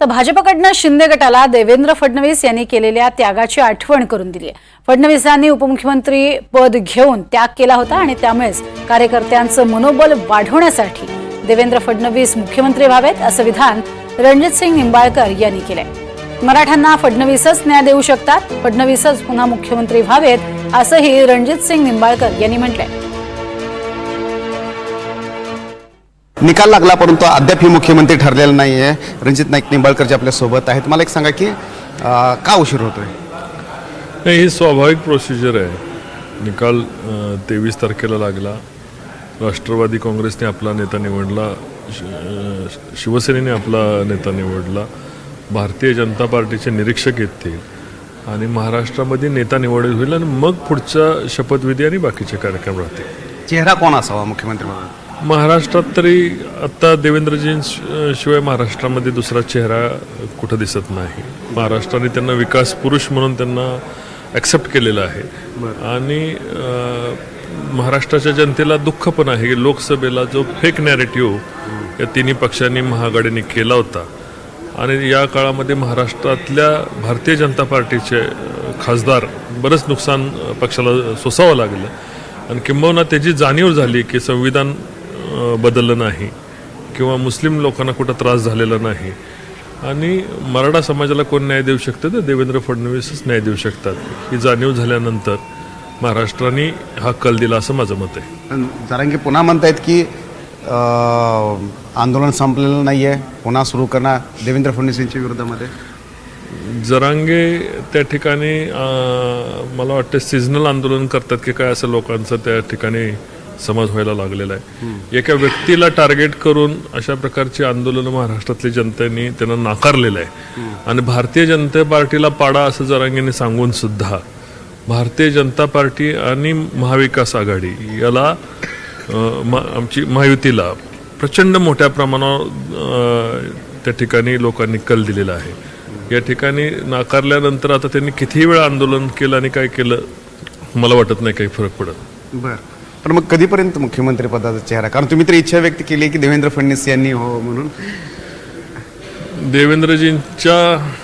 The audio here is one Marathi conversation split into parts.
तर भाजपकडनं शिंदे गटाला देवेंद्र फडणवीस यांनी केलेल्या त्यागाची आठवण करून दिली आहे. फडणवीसांनी उपमुख्यमंत्री पद घेऊन त्याग केला होता आणि त्यामुळेच कार्यकर्त्यांचं मनोबल वाढवण्यासाठी देवेंद्र फडणवीस मुख्यमंत्री व्हावेत असं विधान रणजितसिंग निंबाळकर यांनी केलंय. मराठ्यांना फडणवीसच न्याय देऊ शकतात फडणवीसच पुन्हा मुख्यमंत्री व्हावेत असंही रणजितसिंग निंबाळकर यांनी म्हटलंय. निकाल लागला परंतु अद्याप ही मुख्यमंत्री ठरलेला नाही आहे रणजित नाईक निंबाळकर जे आपल्यासोबत आहेत. मला एक सांगा की अं, का उशीर होतोय? नाही ही स्वाभाविक प्रोसिजर आहे. निकाल तेवीस तारखेला लागला. राष्ट्रवादी काँग्रेसने आपला नेता निवडला. श- अं, शिवसेनेने आपला नेता निवडला. भारतीय जनता पार्टीचे निरीक्षक येतील आणि महाराष्ट्रामध्ये नेता निवड होईल आणि मग पुढचा शपथविधी आणि बाकीचे कार्यक्रम राहतील. चेहरा कोण असावा मुख्यमंत्री म्हणून? महाराष्ट्रात तरी आत्ता देवेंद्रजीं शिवाय महाराष्ट्रामध्ये दुसरा चेहरा कुठं दिसत नाही. महाराष्ट्राने त्यांना विकास पुरुष म्हणून त्यांना ॲक्सेप्ट केलेलं आहे. आणि महाराष्ट्राच्या जनतेला दुःख पण आहे की लोकसभेला जो फेक नॅरेटिव्ह या तिन्ही पक्षांनी महाआघाडीने केला होता. आणि या काळामध्ये महाराष्ट्रातल्या भारतीय जनता पार्टीचे खासदार बरंच नुकसान पक्षाला सोसावं लागलं. आणि किंबहुना त्याची जाणीव झाली की संविधान बदललं नाही किंवा मुस्लिम लोकांना कुठं त्रास झालेला नाही. आणि मराठा समाजाला कोण न्याय देऊ शकतं तर देवेंद्र फडणवीसच न्याय देऊ शकतात. ही जाणीव झाल्यानंतर महाराष्ट्राने हा कल दिला असं माझं मत आहे. जरांगे पुन्हा म्हणतायत की आंदोलन संपलेलं नाही आहे पुन्हा सुरू करणार देवेंद्र फडणवीस यांच्या विरोधामध्ये? जरांगे त्या ठिकाणी मला वाटतं सिजनल आंदोलन करतात की काय असं लोकांचं त्या ठिकाणी समज व्हायला लागलेला आहे. एका व्यक्तीला टार्गेट करून अशा प्रकारची आंदोलनं महाराष्ट्रातल्या जनतेने त्यांना नाकारलेलं आहे. आणि भारतीय जनता पार्टीला पाडा असं जरांगेने सांगून सुद्धा भारतीय जनता पार्टी आणि महाविकास आघाडी याला आमची महायुतीला प्रचंड मोठ्या प्रमाणावर त्या ठिकाणी लोकांनी कल दिलेला आहे. या ठिकाणी नाकारल्यानंतर आता त्यांनी कितीही वेळा आंदोलन केलं आणि काय केलं मला वाटत नाही काही फरक पडत. बरं. पण मग कधीपर्यंत मुख्यमंत्री पदाचा चेहरा? कारण तुम्ही तर इच्छा व्यक्त केली की देवेंद्र फडणवीस यांनी हो म्हणून. देवेंद्रजींच्या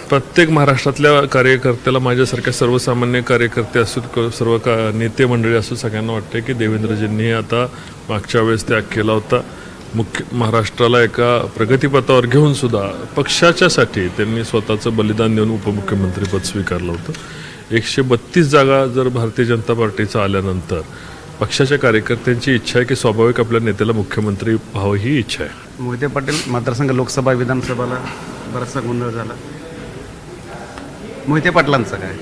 प्रत्येक महाराष्ट्रातल्या कार्यकर्त्याला माझ्यासारख्या सर्वसामान्य कार्यकर्ते असू सर्व का नेते मंडळी असू सगळ्यांना वाटते की देवेंद्रजींनी आता मागच्या वेळेस त्याग केला होता. मुख्य महाराष्ट्राला एका प्रगतीपथावर घेऊन सुद्धा पक्षाच्यासाठी त्यांनी स्वतःचं बलिदान देऊन उपमुख्यमंत्रीपद स्वीकारलं होतं. एकशे बत्तीस जागा जर भारतीय जनता पार्टीचं आल्यानंतर पक्षाच्या कार्यकर्त्यांची इच्छा आहे की स्वाभाविक आपल्या नेत्याला मुख्यमंत्री व्हावं ही इच्छा आहे. मोहिते पाटील मतदारसंघ लोकसभा विधानसभाला बराचसा गोंधळ झाला. मोहिते पाटलांचा काय?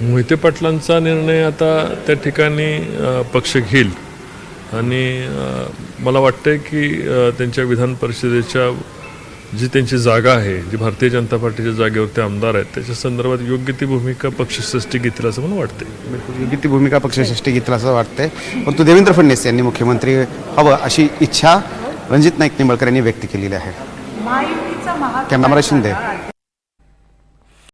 मोहिते पाटलांचा निर्णय आता त्या ठिकाणी पक्ष घेईल. आणि मला वाटतंय की त्यांच्या विधान परिषदेच्या जी त्यांची जागा आहे जी भारतीय जनता पार्टीच्या जागेवर ते आमदार आहेत त्याच्या संदर्भात योग्य ती भूमिका पक्षश्रेष्ठी घेतील असं मला वाटतंय. बिलकुल योग्य ती भूमिका पक्षश्रेष्ठी घेतली असं वाटतंय. परंतु देवेंद्र फडणवीस यांनी मुख्यमंत्री हवं अशी इच्छा रणजित नाईक निंबाळकर यांनी व्यक्त केलेली आहे. कॅमेरा शिंदे.